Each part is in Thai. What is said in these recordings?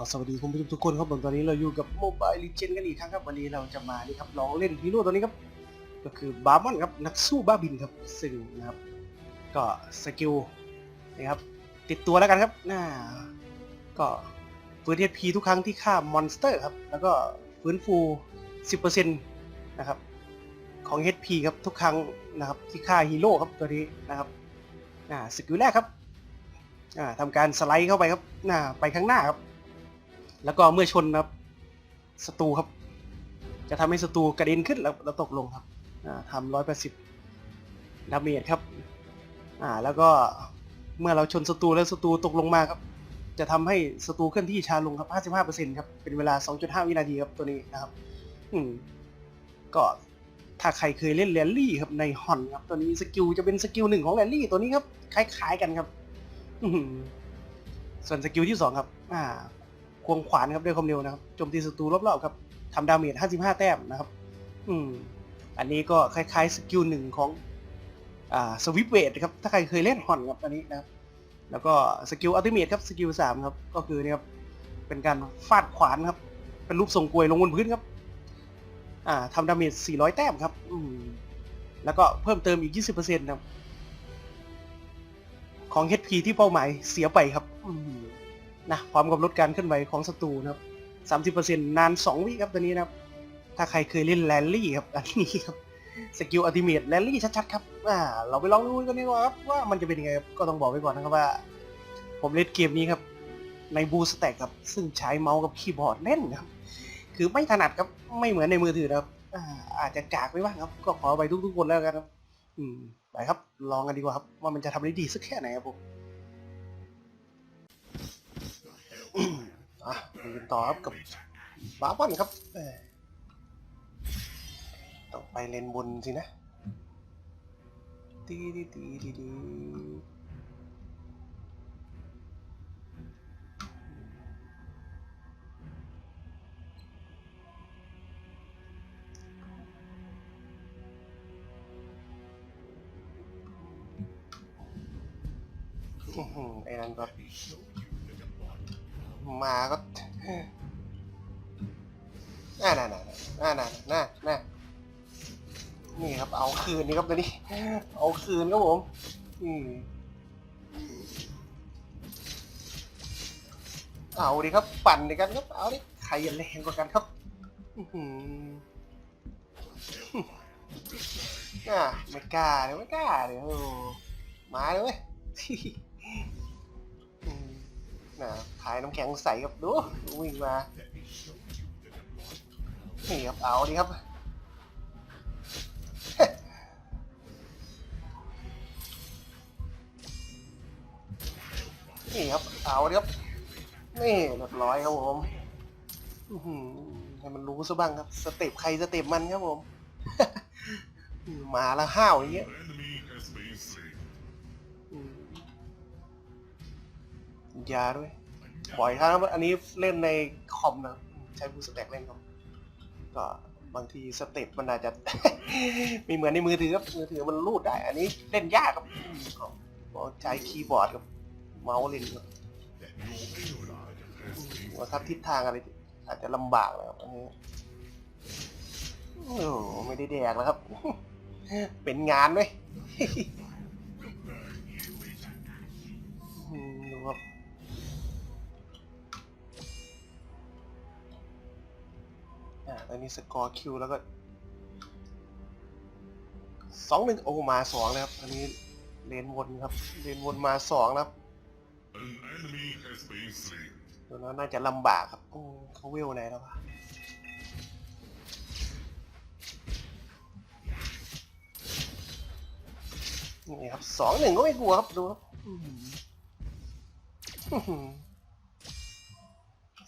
ก็สวัสดีคุณผู้ชมทุกคนครับผมตอนนี้เราอยู่กับโมบายลีเจนกันอีกครั้งครับวันนี้เราจะมานี่ครับลองเล่นฮีโร่ตัวนี้ครับ ก็คือบาร์มอนครับนักสู้บ้าบินครับซึ่งนะครับ ก็สกิลนะครับติดตัวแล้วกันครับน่าก็ฟื้นเอพีทุกครั้งที่ฆ่ามอนสเตอร์ครับแล้วก็ฟื้นฟู 10%นะครับของ HP ครับทุกครั้งนะครับที่ฆ่าฮีโร่ครับตัวนี้นะครับอ่าสกิลแรกครับอ่าทำการสไลด์เข้าไปครับน้าไปข้างหน้าครับ แล้วก็เมื่อชนครับศัตรูครับ จะทำให้ศัตรูกระเด็นขึ้นแล้วแล้วตกลงครับทำร้อยแปดสิบดาเมจครับอ่าแล้วก็เมื่อเราชนศัตรูแล้วศัตรูตกลงมาครับ จะทำให้ศัตรูเคลื่อนที่ช้าลงครับ 55%ครับ เป็นเวลา 2.5 วินาทีครับตัวนี้นะครับ อืมก็ถ้าใครเคยเล่นแรลลี่ครับในฮอนครับ ตัวนี้สกิลจะเป็นสกิลหนึ่งของแรลลี่ตัวนี้ครับ คล้ายๆกันครับอืส่วนสกิลที่สองครับ อ่า ควงขวานครับด้วยความเร็วนะครับโจมตีศัตรูรอบๆครับทำดาเมจ55 แต้มนะครับ อืม อันนี้ก็คล้ายๆสกิลหนึ่งของอ่าสวิปเวทครับ ถ้าใครเคยเล่นฮอนครับอันนี้นะครับ แล้วก็สกิลอัลติเมทครับสกิลสามครับ ก็คือเนี่ยครับเป็นการฟาดขวานครับ เป็นรูปทรงกลวยลงบนพื้นครับ อ่าทำดาเมจ400 แต้มครับ อืม แล้วก็เพิ่มเติมอีก 20%ครับ ของ HP ที่เป้าหมายเสียไปครับ อืม นะพร้อมกับลดการเคลื่อนไหวของศัตรูนะครับ30%นาน2วิครับตัวนี้นะครับ ถ้าใครเคยเล่นแรลลี่ครับอันนี้ครับสกิลอัลติเมทแรลลี่ชัดๆครับอ่าเราไปลองดูกันดีกว่าครับว่ามันจะเป็นยังไงครับก็ต้องบอกไว้ก่อนนะครับว่า ผมเล่นเกมนี้ครับในบูสแต็กครับซึ่งใช้เมาส์กับคีย์บอร์ดเล่นครับ คือไม่ถนัดครับไม่เหมือนในมือถือนะครับอ่าอาจจะกากไปบ้างครับ ก็ขอไปทุกๆคนแล้วกันครับ อืมไปครับ ลองกันดีกว่าครับ ว่ามันจะทำได้ดีสักแค่ไหนครับผม อะไปกันต่อครับกับบาบอนครับต้องไปเลนบนสินะตีดีดีดีดีอื้อหือไอ้นั่นก็ มาก็น่าน่าน่าน่าน่าน่าน่านี่ครับ เอาคืนนี่ครับตัวนี้ เอาคืนครับผม อืมเอาดิครับ ปั่นดิกันครับ เอาดิ ใครจะแรงกว่ากันครับอื้มอะไม่กล้าเลยไม่กล้าเลยมาเลยเว้ย นะขายน้ำแข็งใสครับดูดูวิ่งมานี่ครับเอาดิครับนี่ครับเอาดิครับนี่เรียบร้อยครับผมให้มันรู้ซะบ้างครับ สเต็ปใครสเต็ปมันครับผมมาแล้วห้าวอย่างเงี้ย ยาด้วยบ่อยครั้งครับอันนี้เล่นในคอมนะ ใช้บูสแต็กเล่นครับก็บางทีสเต็ปมันอาจจะไม่เหมือนในมือถือครับมือถือมันรูดได้ อันนี้เล่นยากครับอืมก็ก็ใช้คีย์บอร์ดกับเมาส์เล่นครับ Your ally has been ว่าทับทิศทางอะไรอาจจะลำบากนะครับอันนี้โอ้โหไม่ได้แดกแล้วครับ เป็นงานไหม อ่าตอนนี้สกอร์คิวแล้วก็สองหนึ่งโอ้มาสองเลยครับอันนี้เลนวนครับเลนวนมาสองแล้วครับ An enemy has been slain. ตัวนั้นน่าจะลำบากครับโอ้เขาเวลไหนแล้ววะนี่ครับสองหนึ่งก็ไม่กลัวครับดูครับอื้อหืออื้อหือ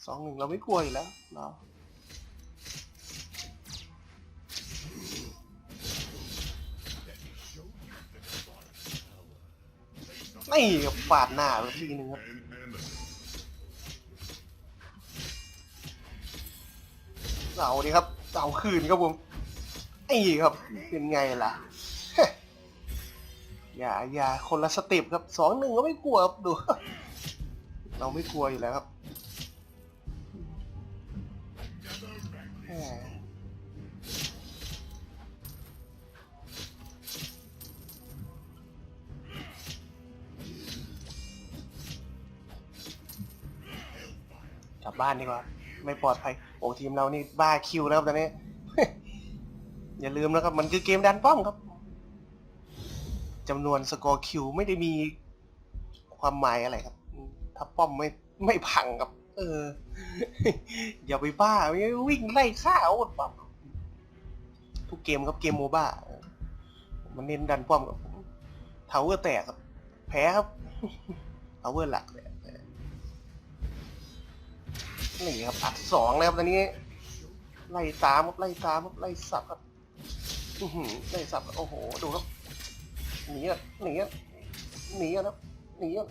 สองหนึ่งเราไม่กลัวอยู่แล้วเรา นี่ครับฟาดหน้าไปทีนึงครับเอาดีครับเอาคืนครับผมไอ้ครับเป็นไงล่ะอย่าอย่าคนละสเต็ปครับสองหนึ่งก็ไม่กลัวครับดู เราไม่กลัวอยู่แล้วครับ บ้านดีกว่า ไม่ปลอดภัย โอ้ทีมเรานี่บ้าคิวแล้วครับตอนนี้ อย่าลืมนะครับมันคือเกมดันป้อมครับจำนวนสกอร์คิวไม่ได้มีความหมายอะไรครับ ถ้าป้อมไม่ไม่พังครับ เออ อย่าไปบ้าวิ่งไล่ฆ่าเอาป้อมทุกเกมครับเกมโมบ้า มันเน้นดันป้อมครับทาวเวอร์แตกครับ แพ้ครับทาวเวอร์หลักเลย นี่ครับอัดสองแล้วครับตอนนี้ ไล่ตามครับไล่ตามครับไล่สับครับอื้อหือไล่สับโอ้โหดูครับหนีอะหนีอะหนีอะนะหนีอะ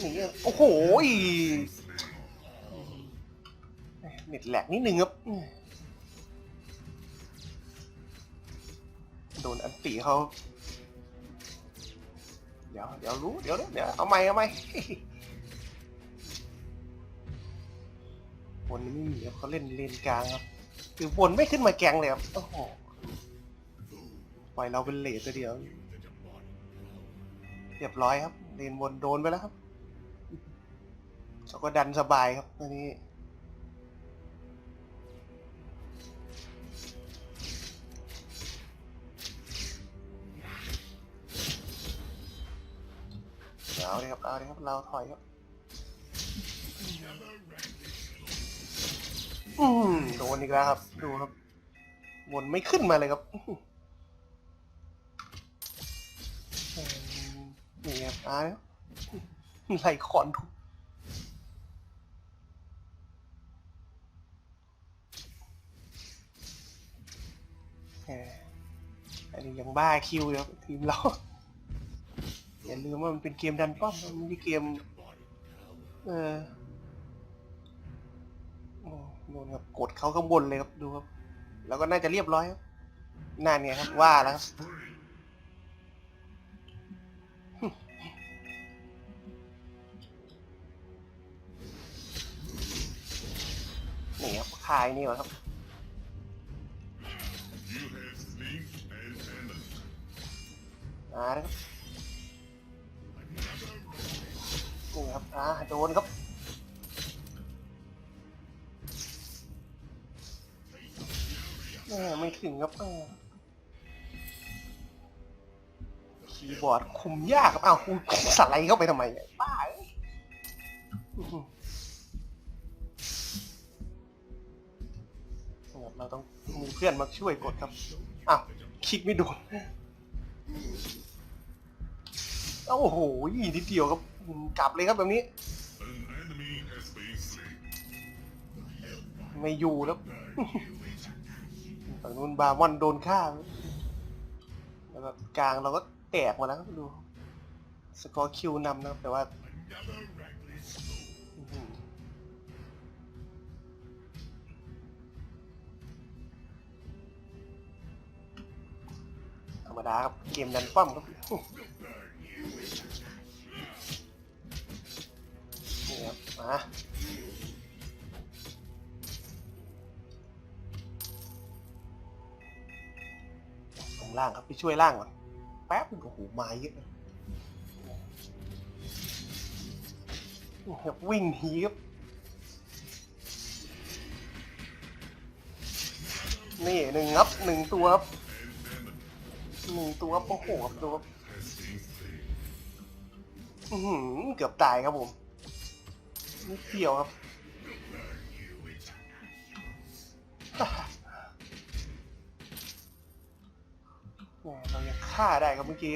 หนีอะโอ้โหเน็ตแหลกนิดนึงครับโดนอันตีเขาเดี๋ยวเดี๋ยวรู้เดี๋ยวเดี๋ยวเอาไม่เอาไม่ วนไม่มีครับเขาเล่นเลนกลางครับ คือวนไม่ขึ้นมาแกงเลยครับโอ้โหปล่อยเราเป็นเลสตัวเดียว เรียบร้อยครับ เลนวนโดนไปแล้วครับเขาก็ดันสบายครับตอนนี้เอาเลยครับเอาเลยครับ เราถอยครับ อืมโดนอีกแล้วครับ ดูครับวนไม่ขึ้นมาเลยครับนี่ครับอ่าไหลคอนทุกอันนี้ยังบ้าคิวอยู่ครับทีมเราอย่าลืมว่ามันเป็นเกมดันป้อมมันไม่ใช่เกม เออ โอ้โดนครับกดเขาข้างบนเลยครับดูครับ แล้วก็น่าจะเรียบร้อยครับนั่นไงครับว่าแล้วครับนี่ครับคายนี่วะครับ You have sneak and talent. อ่านะครับนี่ครับอ่าโดนครับ แม่ไม่ถึงครับเออคีย์บอร์ดคุมยากครับอ้าวคุณสไลด์เข้าไปทำไมเนี่ยบ้าเอ้ยอื้อหือเราต้องมีเพื่อนมาช่วยกดครับอ้าวคลิกไม่โดนโอ้โหนิดเดียวครับกลับเลยครับแบบนี้ An enemy has been slain. ไม่อยู่แล้ว ฝั่งนู้นบาร์มอนโดนฆ่าแล้วก็กลางเราก็แตกมาแล้วดู สกอร์คิวนำนะแต่ว่าธรรมดาครับ เกมดันป้อมครับนี่ครับมา ตรงล่างครับไปช่วยล่างก่อนแป๊บนึงโอ้โหมาเยอะครับวิ่งหนีครับนี่หนึ่งครับหนึ่งตัวครับหนึ่งตัวครับโอ้โหครับดูครับ Has been slain. อื้อหือเกือบตายครับผมนิดเดียวครับ แหมเรายัง ฆ่าได้ครับเมื่อกี้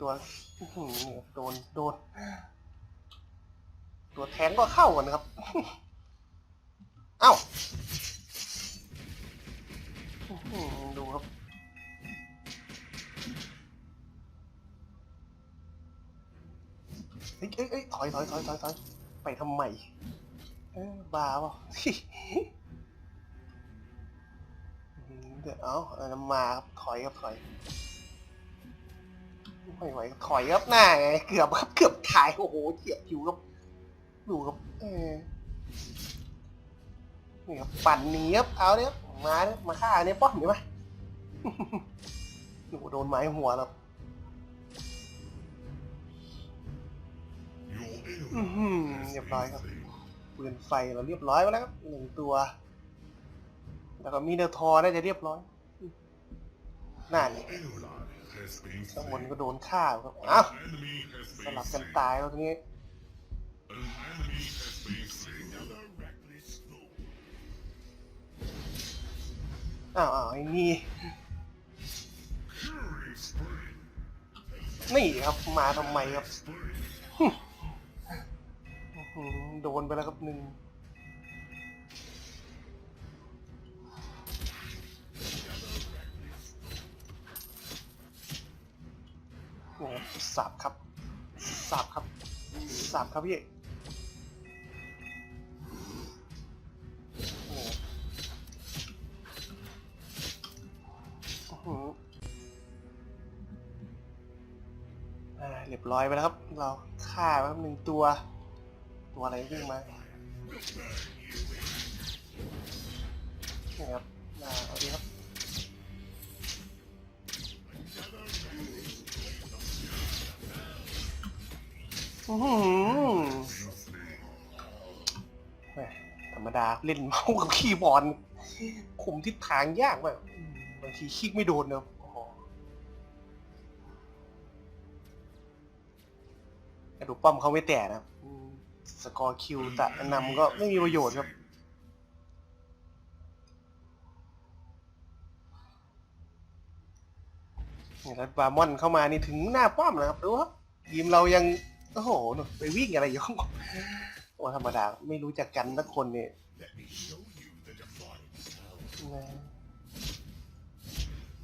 ตัวโดนโดน ตัวแทงก็เข้ากันนครับ เอ้าดูครับเฮ้ยเอ้ยเอ้ยถอยถอยถอยถอยถอยไปทำไมบ้าเปล่า เดี๋ยวเอาเอามาครับถอยครับถอยไม่ไหวครับถอยครับหน้าไงเกือบครับเกือบถ่ายโอ้โหเจียบอยู่ครับดูครับเออนี่ครับปั่นหนีครับเอาเนี่ยมาเนี่ยมาฆ่าเนี่ยป้อมเห็นไหมหนูโดนไม้หัวแล้วอื้อหือเรียบร้อยครับปืนไฟเราเรียบร้อยไปแล้วครับหนึ่งตัว แล้วก็มีเนอร์ทอร์น่าจะเรียบร้อยน่าเนี่ย Eula has been ข้างบน slain. ก็โดนฆ่าครับอ้าวสลับกันตายแล้วทีนี้อ้าวอ้าวไอ้นี่นี่ครับมาทำไมครับโดนไปแล้วครับหนึ่ง สับครับพี่โอ้อื้อหืออ่าเรียบร้อยไปแล้วครับ เราฆ่าไปครับหนึ่งตัว ตัวอะไรวิ่งมานี่ครับ อื้อหือแหม่ธรรมดาเล่นเมาส์กับคีย์บอร์ดคุมทิศทางยากมากอืมบางทีคลิกไม่โดนเนอะโอ้โหกระดูกป้อมเขาไม่แตกนะครับอืมสกอร์คิวตัดนำก็ไม่มีประโยชน์ครับ เนี่ยแล้วบาร์มอนเข้ามานี่ถึงหน้าป้อมนะครับดูครับทีมเรายัง โอ้โหหนูไปวิ่งอะไรอยู่ข้างบนโอ้ธรรมดาไม่รู้จักกันสักคนเนี่ย Let me show you the divine power. นะ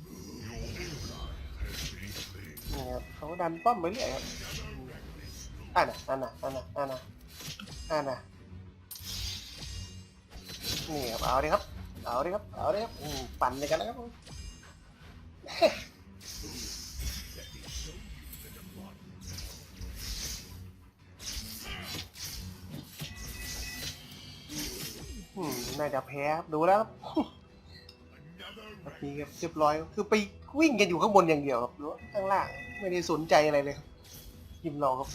Your Eula has been slain. นี่ยครับเขาดันป้อมไปเรื่อยครับอ่านะอ่านะอ่านะอ่านะอ่านะนี่ครับเอาดิครับ เอาดิครับ เอาดิครับอืมปั่นเลยกันแล้วครับผม อืมน่าจะแพ้ครับดูแล้วครับแบบนี้ครับเรียบร้อยคือไปวิ่งกันอยู่ข้างบนอย่างเดียวครับหรือว่าข้างล่างไม่ได้สนใจอะไรเลยครับทีมเราครับ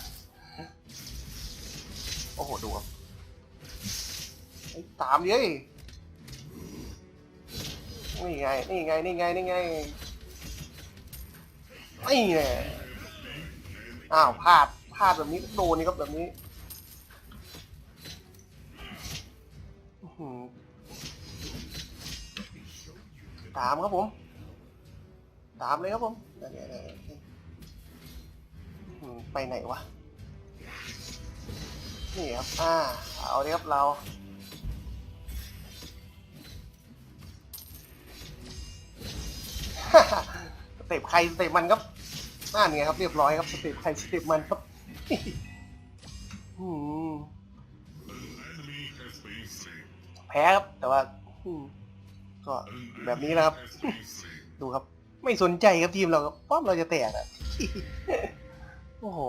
โอ้โหดูครับไอ้ตามเลยนี่ไงนี่ไงนี่ไงนี่ไงนี่ไงอ้าวพลาดพลาดแบบนี้โดนนี่ครับแบบนี้ ตามครับผมตามเลยครับผมไปไหนวะนี่ครับอ่าเอาเลยครับเราสเต็ปใครสเต็ปมันครับนั่นไงครับ เรียบร้อยครับสเต็ปใครสเต็ปมันครับแพ้ครับแต่ว่า ก็แบบนี้นะครับ ดูครับ ไม่สนใจครับทีมเราครับป้อมเราจะแตกอะโอ้โห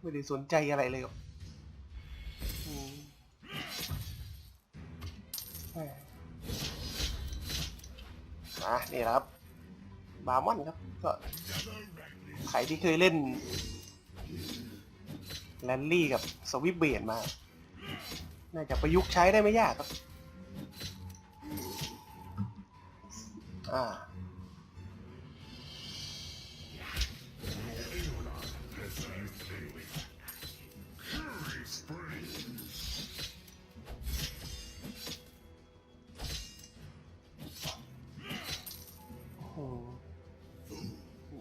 ไม่ได้สนใจอะไรเลยครับอะนี่ครับ บาร์มอนครับ ก็ใครที่เคยเล่นแรนลี่กับสวิปเบดมา น่าจะประยุกต์ใช้ได้ไม่ยากครับ อ่า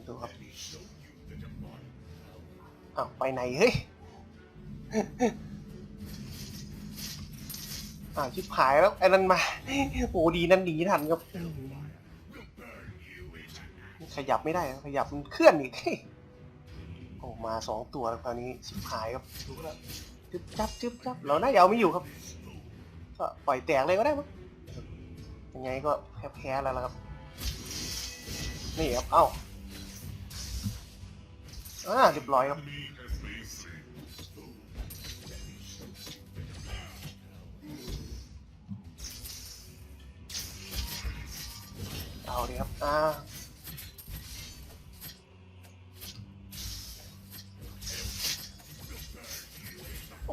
ดูครับอ้าวไปไหนเฮ้ยอ้าวชิบหายแล้วไอ้นั่นมา โอ้ดีนั่นหนีทันครับ ขยับไม่ได้ครับขยับมันเคลื่อนอีกโอ้มาสองตัวแล้วคราวนี้ชิบหายครับดูแล้วจึ๊บจับจึ๊บจับเราน่าจะเอาไม่อยู่ครับก็ปล่อยแตกเลยก็ได้มั้งยังไงก็แพ้แล้วละครับ นี่ครับเอ้าอ่าเรียบร้อยครับเอาดิครับ อ่า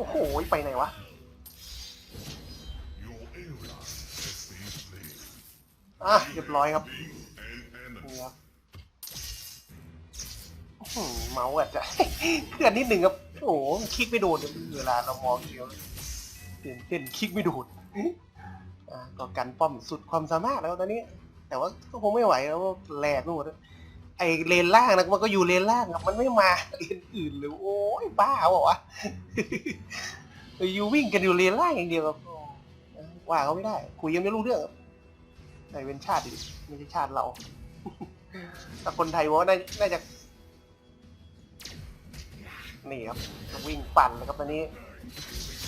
อ้โอ้โห ไปไหนวะ อะเรียบร้อยครับนี่ครับเมาส์อาจจะเคลื่อนนิดหนึ่งครับ โอ้โห คลิกไม่โดนเวลาเรามองเดียวตื่นเต้นคลิกไม่โดนอะก็กันป้อมสุดความสามารถแล้วตอนนี้ แต่ว่าก็คงไม่ไหวแล้วแหลกไปหมดแล้ว ไอเลนล่างนะมันก็อยู่เลนล่างมันไม่มาเลนอื่นเลยโอ้ยบ้าเปล่าวะอยู่วิ่งกันอยู่เลนล่างอย่างเดียวครับว่าเขาไม่ได้คุยยังไม่รู้เรื่องครับแต่เป็นชาติดิไม่ใช่ชาติเราถ้าคนไทยว่าน่าน่าจะนี่ครับวิ่งปั่นเลยครับตอนนี้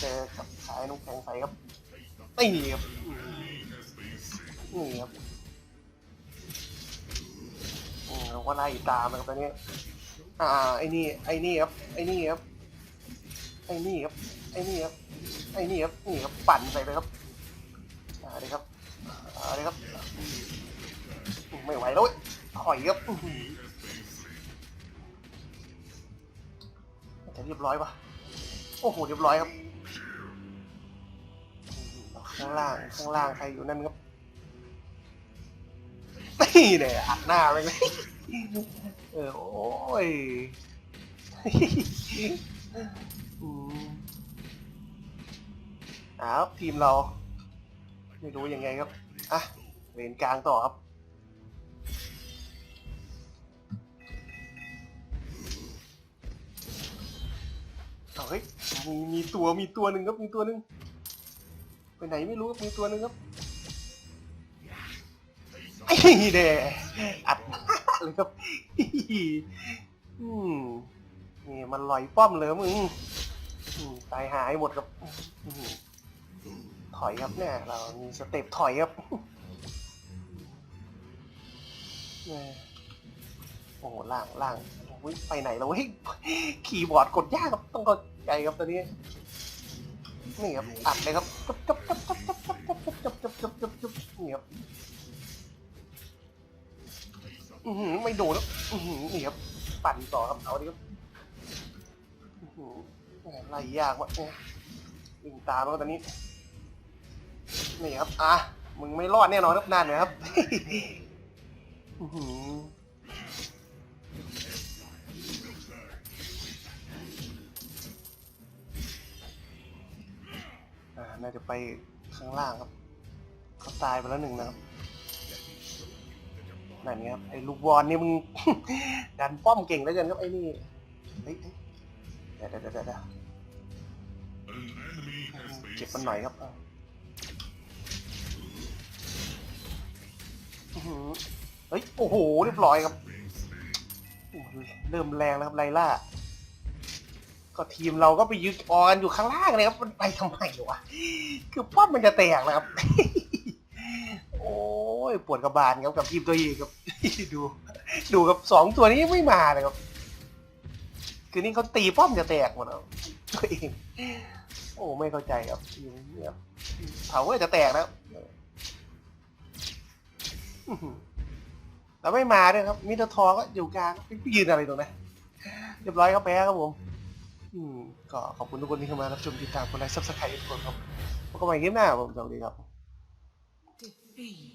เจอกับสายน้ำแข็งใสครับนี่ครับนี่ครับ อืมเราก็ไล่ตามนะครับตอนนี้ อ่า ไอ้นี่ ไอ้นี่ครับ ไอ้นี่ครับ ไอ้นี่ครับ ไอ้นี่ครับ ไอ้นี่ครับ นี่ครับ ปั่นใส่ไปครับอ่าเลยครับอ่าเลยครับ ไม่ไหวแล้วเว้ยถอยครับจะเรียบร้อยปะโอ้โห เรียบร้อยครับ ข้างล่าง ข้างล่างใครอยู่นั่นครับนี่เนี่ยอัดหน้าไปเลย เออ โอ้ยอ้าวทีมเรา ไม่รู้ยังไงครับ อะเวนกลางต่อครับเอาเฮ้ย มีมีตัวมีตัวหนึ่งครับ มีตัวหนึ่งไปไหนไม่รู้ครับ มีตัวหนึ่งครับไอ้เด้อัด เลยครับอืมนี่มันลอยป้อมเลยมึงตายหายหมดครับถอยครับเนี่ย เรามีสเต็ปถอยครับเนี่ยโอ้โหล่างล่างไปไหนแล้วเว้ยคีย์บอร์ดกดยากครับต้องเข้าใจครับตอนนี้นี่ครับอัดเลยครับจับจับจับจับจับจับจับจับจับจับนี่ครับ อือหือไม่โดนแล้วอือหือนี่ครับปั่นต่อครับเอาดิครับอื้อหือแหม่ไล่ยากว่ะเนี่ยวิ่งตามแล้วตอนนี้นี่ครับอะมึงไม่รอดแน่นอนครับนานเลยครับ อื้อหืออ่าน่าจะไปข้างล่างครับ เขาตายไปแล้วหนึ่งนะครับ นั่นไงครับไอ้ลูกบอลนี่มึง ดันป้อมเก่งแล้วกันครับไอ้นี่เฮ้ยเดี๋ยวเดี๋ยวเดี๋ยวเดี๋ยวเก็บมันหน่อยครับเฮ้ยโอ้โหเรียบร้อยครับเริ่มแรงแล้วครับไลล่าก็ทีมเราก็ไปยึดออนอยู่ข้างล่างเลยครับมันไปทำไมวะคือป้อมมันจะแตกนะครับ ยปวดกระบาลครับกับทีมตัวเองครับ ดู ดูกับสองตัวนี้ไม่มาเลยครับ คือนี่เขาตีป้อมจะแตกหมดแล้วตัวเอง โอ้ไม่เข้าใจครับทีมนี้ครับเผาว่าจะแตกแล้วแล้วไม่มาด้วยครับ มิเตอร์ทอก็อยู่กลางไปยืนอะไรตรงนั้นเรียบร้อยครับแพ้ครับผม อืมก็ขอบคุณทุกคนที่เข้ามารับชมติดตามกดไลค์ซับสไครต์ทุกคนครับพบกันใหม่คลิปหน้าผมสวัสดีครับ be